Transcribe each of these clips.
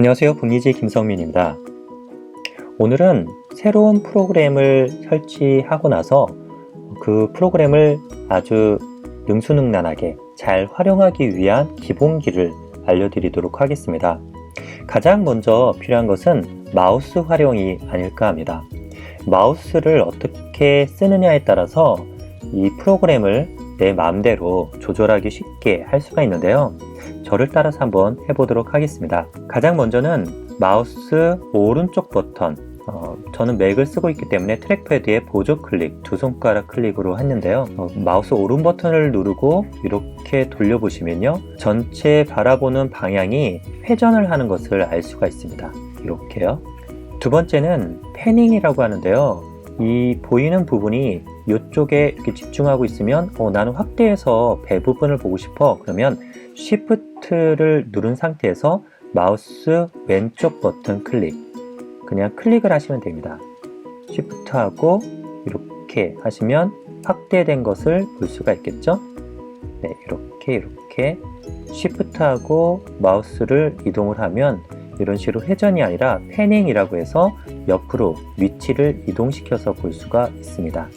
안녕하세요. 분리지 김성민입니다. 오늘은 새로운 프로그램을 설치하고 나서 그 프로그램을 아주 능수능란하게 잘 활용하기 위한 기본기를 알려드리도록 하겠습니다. 가장 먼저 필요한 것은 마우스 활용이 아닐까 합니다. 마우스를 어떻게 쓰느냐에 따라서 이 프로그램을 내 마음대로 조절하기 쉽게 할 수가 있는데요. 저를 따라서 한번 해보도록 하겠습니다. 가장 먼저는 마우스 오른쪽 버튼, 어, 저는 맥을 쓰고 있기 때문에 트랙패드에 보조 클릭, 두 손가락 클릭으로 했는데요. 어, 마우스 오른 버튼을 누르고 이렇게 돌려보시면요. 전체 바라보는 방향이 회전을 하는 것을 알 수가 있습니다. 이렇게요. 두 번째는 패닝이라고 하는데요. 이 보이는 부분이 이쪽에 이렇게 집중하고 있으면 어, 나는 확대해서 배 부분을 보고 싶어. 그러면 Shift를 누른 상태에서 마우스 왼쪽 버튼 클릭. 그냥 클릭을 하시면 됩니다. Shift하고 이렇게 하시면 확대된 것을 볼 수가 있겠죠? 네, 이렇게 이렇게 Shift하고 마우스를 이동을 하면 이런 식으로 회전이 아니라 패닝이라고 해서 옆으로 위치를 이동시켜서 볼 수가 있습니다.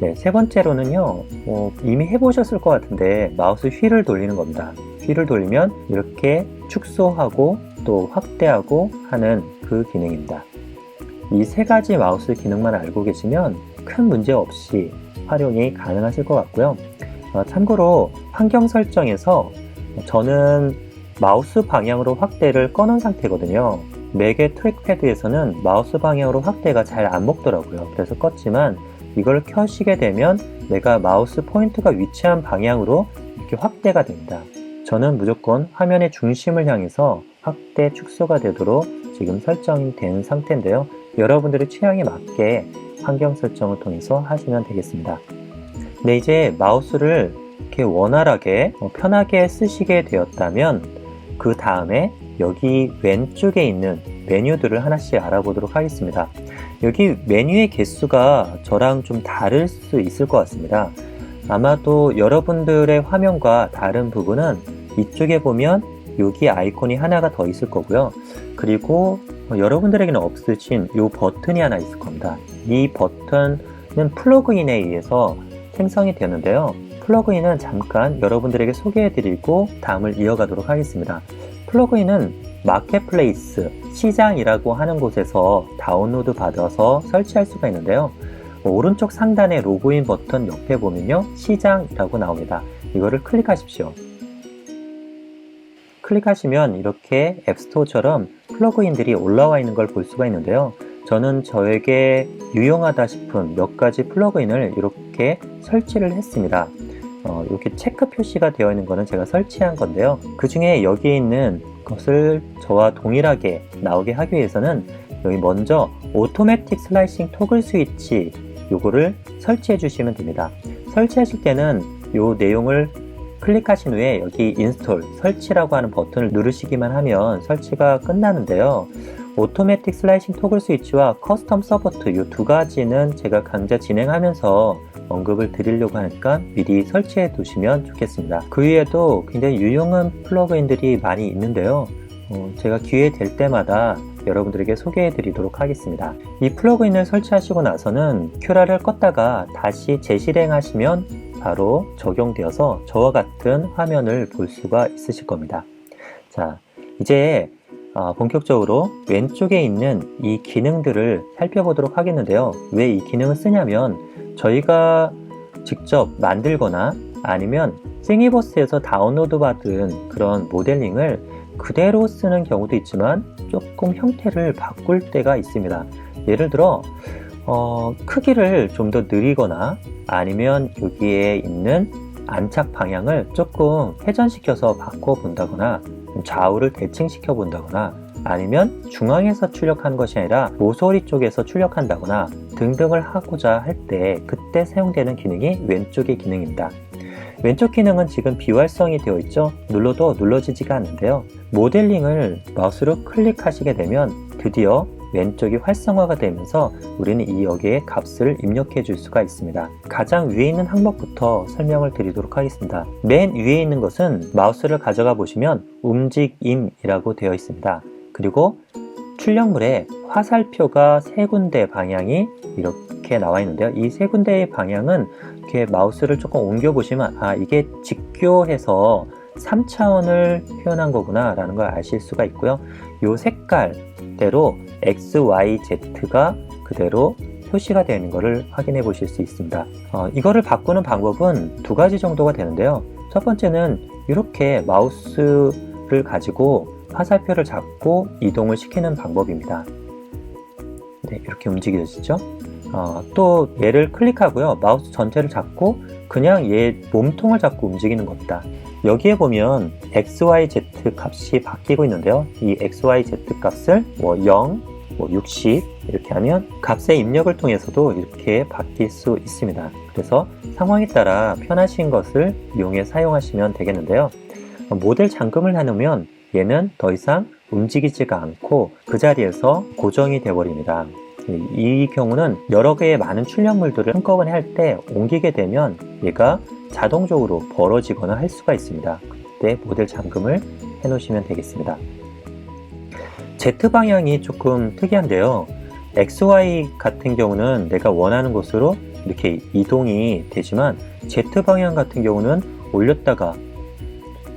네, 세 번째로는요, 어, 이미 해보셨을 것 같은데 마우스 휠을 돌리는 겁니다. 휠을 돌리면 이렇게 축소하고 또 확대하고 하는 그 기능입니다. 이 세 가지 마우스 기능만 알고 계시면 큰 문제 없이 활용이 가능하실 것 같고요. 어, 참고로 환경 설정에서 저는 마우스 방향으로 확대를 꺼놓은 상태거든요. 맥의 트랙패드에서는 마우스 방향으로 확대가 잘 안 먹더라고요. 그래서 껐지만 이걸 켜시게 되면 내가 마우스 포인트가 위치한 방향으로 이렇게 확대가 됩니다. 저는 무조건 화면의 중심을 향해서 확대 축소가 되도록 지금 설정이 된 상태인데요. 여러분들의 취향에 맞게 환경 설정을 통해서 하시면 되겠습니다. 네, 이제 마우스를 이렇게 원활하게 어, 편하게 쓰시게 되었다면 그 다음에 여기 왼쪽에 있는 메뉴들을 하나씩 알아보도록 하겠습니다. 여기 메뉴의 개수가 저랑 좀 다를 수 있을 것 같습니다. 아마도 여러분들의 화면과 다른 부분은 이쪽에 보면 여기 아이콘이 하나가 더 있을 거고요. 그리고 여러분들에게는 없으신 이 버튼이 하나 있을 겁니다. 이 버튼은 플러그인에 의해서 생성이 되는데요. 플러그인은 잠깐 여러분들에게 소개해드리고 다음을 이어가도록 하겠습니다. 플러그인은 마켓플레이스, 시장이라고 하는 곳에서 다운로드 받아서 설치할 수가 있는데요. 오른쪽 상단의 로그인 버튼 옆에 보면요. 시장이라고 나옵니다. 이거를 클릭하십시오. 클릭하시면 이렇게 앱스토어처럼 플러그인들이 올라와 있는 걸 볼 수가 있는데요. 저는 저에게 유용하다 싶은 몇 가지 플러그인을 이렇게 설치를 했습니다. 어, 이렇게 체크 표시가 되어 있는 거는 제가 설치한 건데요. 그 중에 여기 있는 것을 저와 동일하게 나오게 하기 위해서는 여기 먼저 오토매틱 슬라이싱 토글 스위치 요거를 설치해 주시면 됩니다. 설치하실 때는 요 내용을 클릭하신 후에 여기 인스톨 설치라고 하는 버튼을 누르시기만 하면 설치가 끝나는데요. 오토매틱 슬라이싱 토글 스위치와 커스텀 서버트 이 두 가지는 제가 강좌 진행하면서 언급을 드리려고 하니까 미리 설치해 두시면 좋겠습니다. 그 외에도 굉장히 유용한 플러그인들이 많이 있는데요. 어, 제가 기회 될 때마다 여러분들에게 소개해 드리도록 하겠습니다. 이 플러그인을 설치하시고 나서는 큐라를 껐다가 다시 재실행하시면 바로 적용되어서 저와 같은 화면을 볼 수가 있으실 겁니다. 자, 이제 어, 본격적으로 왼쪽에 있는 이 기능들을 살펴보도록 하겠는데요. 왜 이 기능을 쓰냐면 저희가 직접 만들거나 아니면 싱이버스에서 다운로드 받은 그런 모델링을 그대로 쓰는 경우도 있지만 조금 형태를 바꿀 때가 있습니다. 예를 들어 어, 크기를 좀더 느리거나 아니면 여기에 있는 안착 방향을 조금 회전시켜서 바꿔 본다거나 좌우를 대칭시켜 본다거나 아니면 중앙에서 출력하는 것이 아니라 모서리 쪽에서 출력한다거나 등등을 하고자 할 때 그때 사용되는 기능이 왼쪽의 기능입니다. 왼쪽 기능은 지금 비활성이 되어 있죠. 눌러도 눌러지지가 않는데요. 모델링을 마우스로 클릭하시게 되면 드디어 왼쪽이 활성화가 되면서 우리는 이 여기에 값을 입력해 줄 수가 있습니다. 가장 위에 있는 항목부터 설명을 드리도록 하겠습니다. 맨 위에 있는 것은 마우스를 가져가 보시면 움직임이라고 되어 있습니다. 그리고 출력물에 화살표가 세 군데 방향이 이렇게 나와 있는데요. 이 세 군데의 방향은 이렇게 마우스를 조금 옮겨 보시면 아 이게 직교해서 3차원을 표현한 거구나 라는 걸 아실 수가 있고요. 이 색깔대로 X, Y, Z가 그대로 표시가 되는 것을 확인해 보실 수 있습니다. 어, 이거를 바꾸는 방법은 두 가지 정도가 되는데요. 첫 번째는 이렇게 마우스를 가지고 화살표를 잡고 이동을 시키는 방법입니다. 네, 이렇게 움직여지죠? 어, 또 얘를 클릭하고요. 마우스 전체를 잡고 그냥 얘 몸통을 잡고 움직이는 겁니다. 여기에 보면 XYZ 값이 바뀌고 있는데요. 이 XYZ 값을 뭐 0, 뭐 60 이렇게 하면 값의 입력을 통해서도 이렇게 바뀔 수 있습니다. 그래서 상황에 따라 편하신 것을 이용해 사용하시면 되겠는데요. 모델 잠금을 해놓으면 얘는 더 이상 움직이지가 않고 그 자리에서 고정이 되어버립니다. 이 경우는 여러 개의 많은 출력물들을 한꺼번에 할 때 옮기게 되면 얘가 자동적으로 벌어지거나 할 수가 있습니다. 그때 모델 잠금을 해 놓으시면 되겠습니다. Z 방향이 조금 특이한데요. XY 같은 경우는 내가 원하는 곳으로 이렇게 이동이 되지만 Z 방향 같은 경우는 올렸다가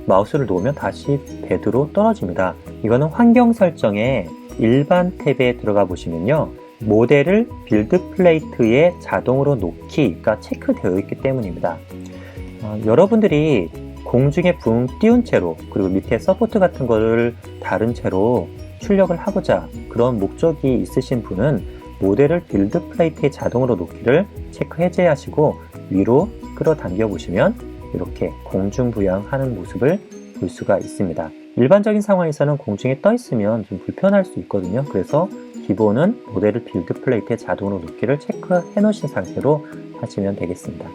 마우스를 놓으면 다시 베드로 떨어집니다. 이거는 환경 설정에 일반 탭에 들어가 보시면요. 모델을 빌드 플레이트에 자동으로 놓기가 체크되어 있기 때문입니다. 어, 여러분들이 공중에 붕 띄운 채로 그리고 밑에 서포트 같은 거를 다른 채로 출력을 하고자 그런 목적이 있으신 분은 모델을 빌드 플레이트에 자동으로 놓기를 체크 해제하시고 위로 끌어당겨 보시면 이렇게 공중 부양하는 모습을 볼 수가 있습니다. 일반적인 상황에서는 공중에 떠 있으면 좀 불편할 수 있거든요. 그래서 기본은 모델을 빌드 플레이트에 자동으로 놓기를 체크해 놓으신 상태로 하시면 되겠습니다.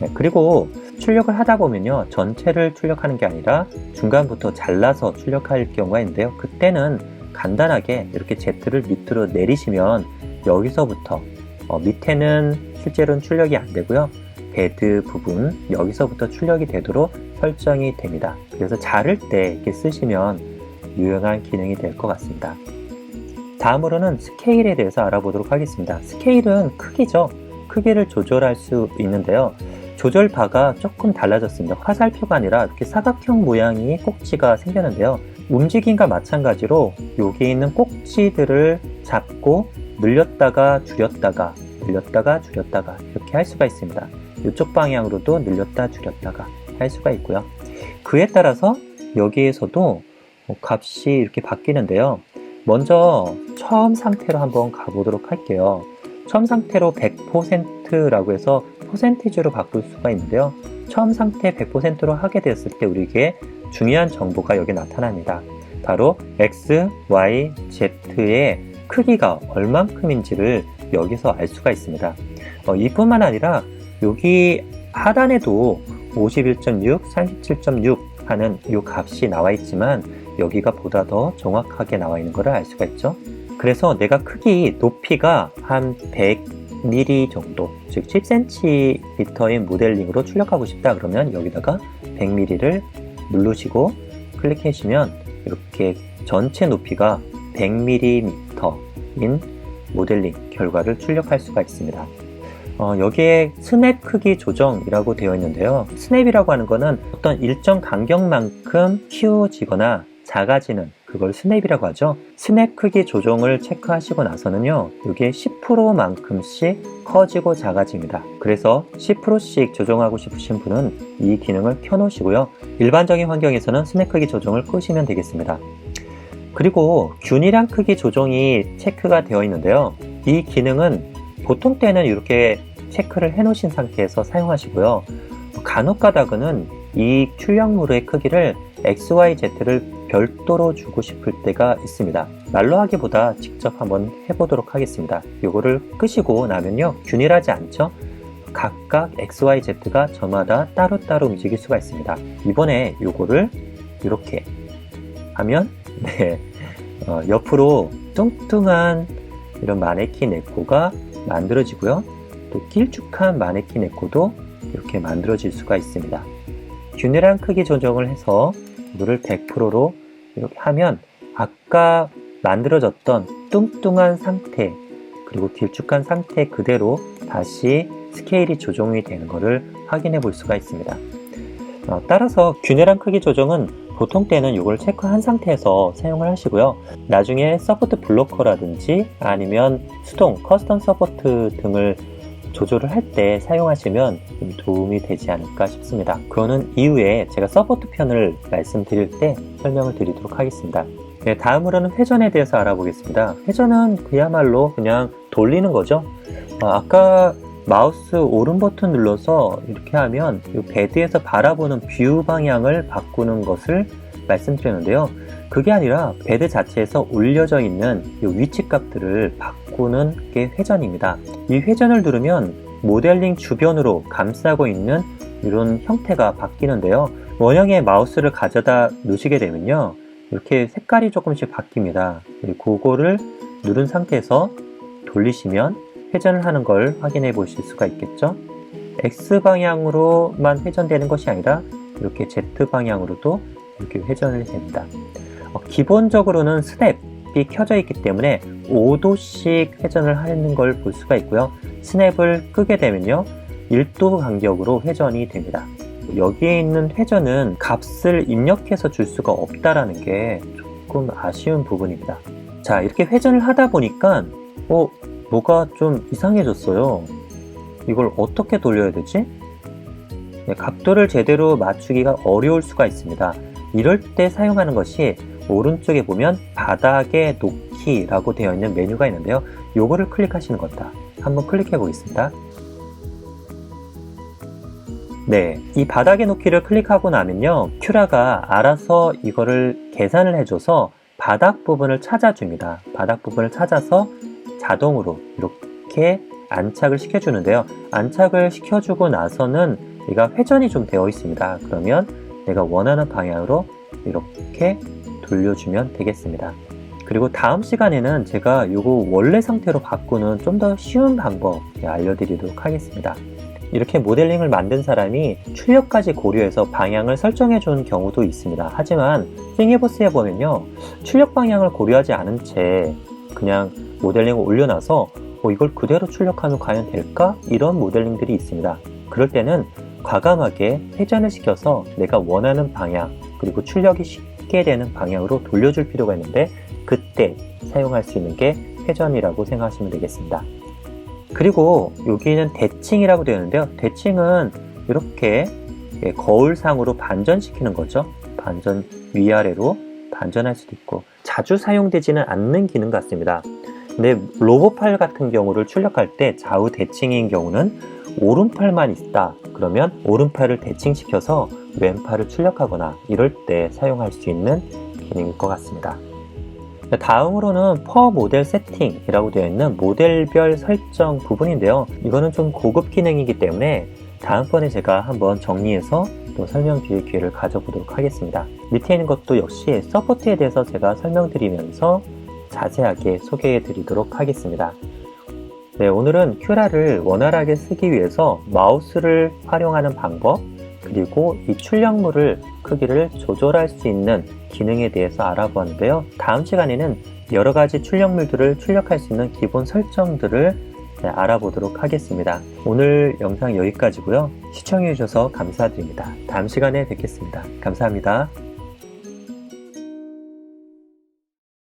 네, 그리고 출력을 하다 보면요. 전체를 출력하는 게 아니라 중간부터 잘라서 출력할 경우가 있는데요. 그때는 간단하게 이렇게 Z를 밑으로 내리시면 여기서부터 어, 밑에는 실제로는 출력이 안 되고요. 베드 부분 여기서부터 출력이 되도록 설정이 됩니다. 그래서 자를 때 이렇게 쓰시면 유용한 기능이 될 것 같습니다. 다음으로는 스케일에 대해서 알아보도록 하겠습니다. 스케일은 크기죠. 크기를 조절할 수 있는데요. 조절 바가 조금 달라졌습니다. 화살표가 아니라 이렇게 사각형 모양의 꼭지가 생겼는데요. 움직임과 마찬가지로 여기 있는 꼭지들을 잡고 늘렸다가 줄였다가 늘렸다가 줄였다가 이렇게 할 수가 있습니다. 이쪽 방향으로도 늘렸다 줄였다가 할 수가 있고요. 그에 따라서 여기에서도 값이 이렇게 바뀌는데요. 먼저 처음 상태로 한번 가보도록 할게요. 처음 상태로 100%라고 해서 퍼센티지로 바꿀 수가 있는데요. 처음 상태 100%로 하게 되었을 때 우리에게 중요한 정보가 여기 나타납니다. 바로 x, y, z의 크기가 얼만큼인지를 여기서 알 수가 있습니다. 어, 이뿐만 아니라 여기 하단에도 51.6, 37.6 하는 이 값이 나와 있지만 여기가 보다 더 정확하게 나와 있는 것을 알 수가 있죠. 그래서 내가 크기 높이가 한 100mm 정도, 즉 10cm의 모델링으로 출력하고 싶다 그러면 여기다가 100mm를 누르시고 클릭해 주시면 이렇게 전체 높이가 100mm 인 모델링 결과를 출력할 수가 있습니다. 어, 여기에 스냅 크기 조정이라고 되어 있는데요. 스냅이라고 하는 것은 어떤 일정 간격만큼 키워지거나 작아지는 그걸 스냅이라고 하죠. 스냅 크기 조정을 체크하시고 나서는요, 이게 10%만큼씩 커지고 작아집니다. 그래서 10%씩 조정하고 싶으신 분은 이 기능을 켜놓으시고요. 일반적인 환경에서는 스냅 크기 조정을 끄시면 되겠습니다. 그리고 균일한 크기 조정이 체크가 되어 있는데요. 이 기능은 보통 때는 이렇게 체크를 해 놓으신 상태에서 사용하시고요. 간혹 가다가는 이 출력물의 크기를 XYZ를 별도로 주고 싶을 때가 있습니다. 말로 하기보다 직접 한번 해보도록 하겠습니다. 이거를 끄시고 나면요. 균일하지 않죠? 각각 XYZ가 저마다 따로따로 움직일 수가 있습니다. 이번에 이거를 이렇게 하면 네, 어, 옆으로 뚱뚱한 이런 마네킹 에코가 만들어지고요. 또 길쭉한 마네킹 에코도 이렇게 만들어질 수가 있습니다. 균일한 크기 조정을 해서 물을 100%로 이렇게 하면 아까 만들어졌던 뚱뚱한 상태 그리고 길쭉한 상태 그대로 다시 스케일이 조정이 되는 것을 확인해 볼 수가 있습니다. 어, 따라서 균일한 크기 조정은 보통 때는 이걸 체크한 상태에서 사용을 하시고요. 나중에 서포트 블로커라든지 아니면 수동 커스텀 서포트 등을 조절을 할 때 사용하시면 좀 도움이 되지 않을까 싶습니다. 그거는 이후에 제가 서포트 편을 말씀드릴 때 설명을 드리도록 하겠습니다. 네, 다음으로는 회전에 대해서 알아보겠습니다. 회전은 그야말로 그냥 돌리는 거죠. 어, 아까 마우스 오른 버튼 눌러서 이렇게 하면 이 베드에서 바라보는 뷰 방향을 바꾸는 것을 말씀드렸는데요. 그게 아니라 베드 자체에서 올려져 있는 이 위치 값들을 바꾸는 게 회전입니다. 이 회전을 누르면 모델링 주변으로 감싸고 있는 이런 형태가 바뀌는데요. 원형의 마우스를 가져다 놓으시게 되면요. 이렇게 색깔이 조금씩 바뀝니다. 그리고 그거를 누른 상태에서 돌리시면 회전을 하는 걸 확인해 보실 수가 있겠죠. X방향으로만 회전되는 것이 아니라 이렇게 Z방향으로도 이렇게 회전을 됩니다. 어, 기본적으로는 스냅이 켜져 있기 때문에 5도씩 회전을 하는 걸 볼 수가 있고요. 스냅을 끄게 되면요. 1도 간격으로 회전이 됩니다. 여기에 있는 회전은 값을 입력해서 줄 수가 없다라는 게 조금 아쉬운 부분입니다. 자, 이렇게 회전을 하다 보니까 어, 뭐가 좀 이상해졌어요. 이걸 어떻게 돌려야 되지? 네, 각도를 제대로 맞추기가 어려울 수가 있습니다. 이럴 때 사용하는 것이 오른쪽에 보면 바닥에 놓기라고 되어 있는 메뉴가 있는데요. 요거를 클릭하시는 겁니다. 한번 클릭해 보겠습니다. 네, 이 바닥에 놓기를 클릭하고 나면요. 큐라가 알아서 이거를 계산을 해줘서 바닥 부분을 찾아줍니다. 바닥 부분을 찾아서 자동으로 이렇게 안착을 시켜주는데요. 안착을 시켜주고 나서는 얘가 회전이 좀 되어 있습니다. 그러면 내가 원하는 방향으로 이렇게 돌려주면 되겠습니다. 그리고 다음 시간에는 제가 이거 원래 상태로 바꾸는 좀 더 쉬운 방법 알려드리도록 하겠습니다. 이렇게 모델링을 만든 사람이 출력까지 고려해서 방향을 설정해 준 경우도 있습니다. 하지만 싱에보스에 보면요. 출력 방향을 고려하지 않은 채 그냥 모델링을 올려놔서 어, 이걸 그대로 출력하면 과연 될까? 이런 모델링들이 있습니다. 그럴 때는 과감하게 회전을 시켜서 내가 원하는 방향 그리고 출력이 쉽게 되는 방향으로 돌려줄 필요가 있는데 그때 사용할 수 있는 게 회전이라고 생각하시면 되겠습니다. 그리고 여기는 대칭이라고 되어 있는데요. 대칭은 이렇게 거울상으로 반전시키는 거죠. 반전 위아래로 반전할 수도 있고 자주 사용되지는 않는 기능 같습니다. 근데 로보팔 같은 경우를 출력할 때 좌우 대칭인 경우는 오른팔만 있다. 그러면 오른팔을 대칭시켜서 왼팔을 출력하거나 이럴 때 사용할 수 있는 기능일 것 같습니다. 다음으로는 퍼 모델 세팅이라고 되어 있는 모델별 설정 부분인데요. 이거는 좀 고급 기능이기 때문에 다음번에 제가 한번 정리해서 또 설명드릴 기회를 가져보도록 하겠습니다. 밑에 있는 것도 역시 서포트에 대해서 제가 설명드리면서 자세하게 소개해 드리도록 하겠습니다. 네, 오늘은 큐라를 원활하게 쓰기 위해서 마우스를 활용하는 방법, 그리고 이 출력물을 크기를 조절할 수 있는 기능에 대해서 알아보았는데요. 다음 시간에는 여러 가지 출력물들을 출력할 수 있는 기본 설정들을 네, 알아보도록 하겠습니다. 오늘 영상 여기까지고요. 시청해 주셔서 감사드립니다. 다음 시간에 뵙겠습니다. 감사합니다.